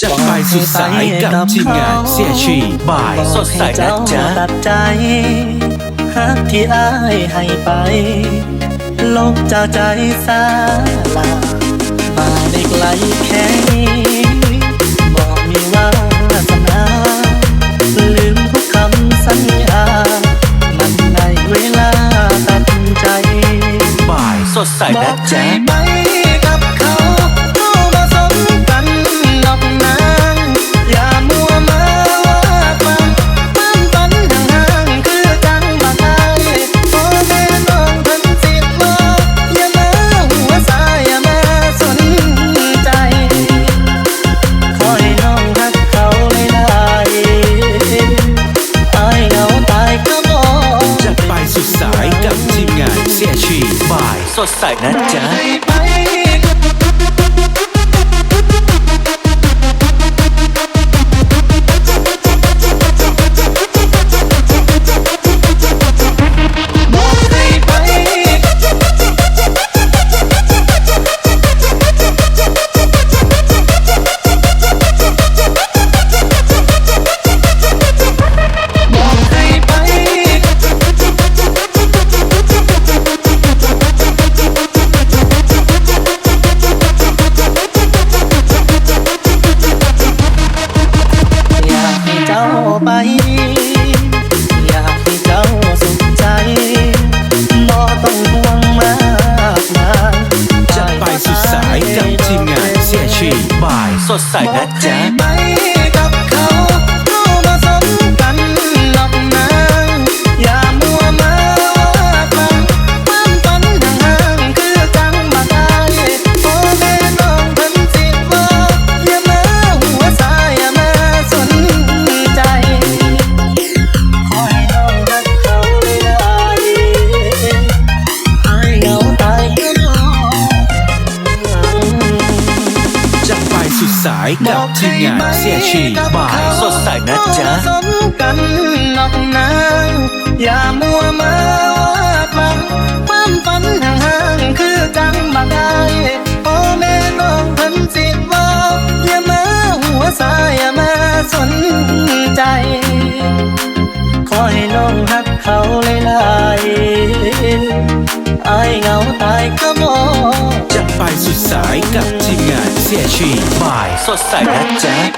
จะไปสุดสายกับทีมงานเสียชีบ่ายสดใสนะจ๊ะตัดใจฮักที่อายให้ไป ลบจากใจสาลามาได้ไกลแค่นี้บอกมีว่าสนาลืมทุกคำสัญญามันในเวลาตัดใจบ่ายสดใสนะจ๊ะ สุดสายกับทีมงานเสียชีบาย สดใสนะจ๊ะ ไป อยากให้เจ้าสุขใจบ่ต้องห่วงมากมายจะไปสุดสายกับทีมงานเสียชีบ่าย สดใสนะจ๊ะายกับทีมงานเสียชีบ่ายสดใสนะจ๊ะสมกันนอกนางอย่ามัวมาวาดหวังความฝันห่างๆคือจังบาได้พ่อแม่น้องเพิ่นสิบอกอย่ามาหัวสายอย่ามาสนใจ ขอให้น้องรักเขาเลยลายอายเหงาตายก็บ ชีบ่ายสดใสนะจ๊ะ